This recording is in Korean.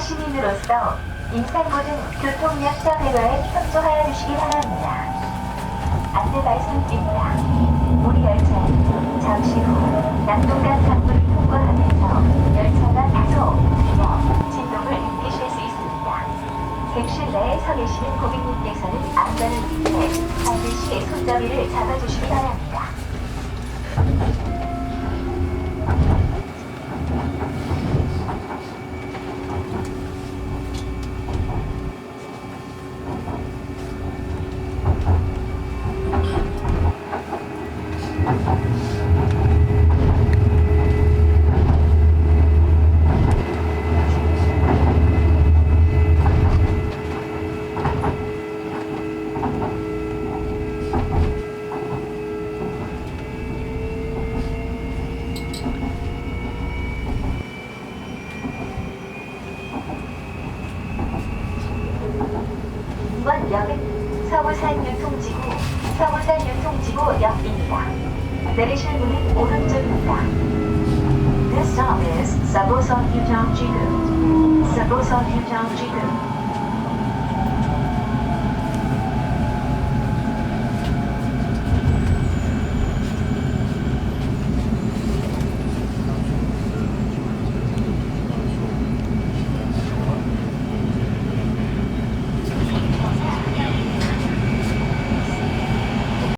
시민으로서 인상 모든 교통약자 배려에 협조하여 주시기 바랍니다. 안내 말씀드립니다. 우리 열차는 잠시 후 남동강 강물을 통과하면서 열차가 다소 느려 진동을 느끼실 수 있습니다. 객실 내에 서 계시는 고객님께서는 안전을 위해 반드시 손잡이를 잡아주시기 바랍니다. 이번 역은 서부산 유통지구, 서부산 유통지구 역입니다. 내리실 문은 오른쪽입니다. This stop is Jigu. Saboson Yutong Jigu.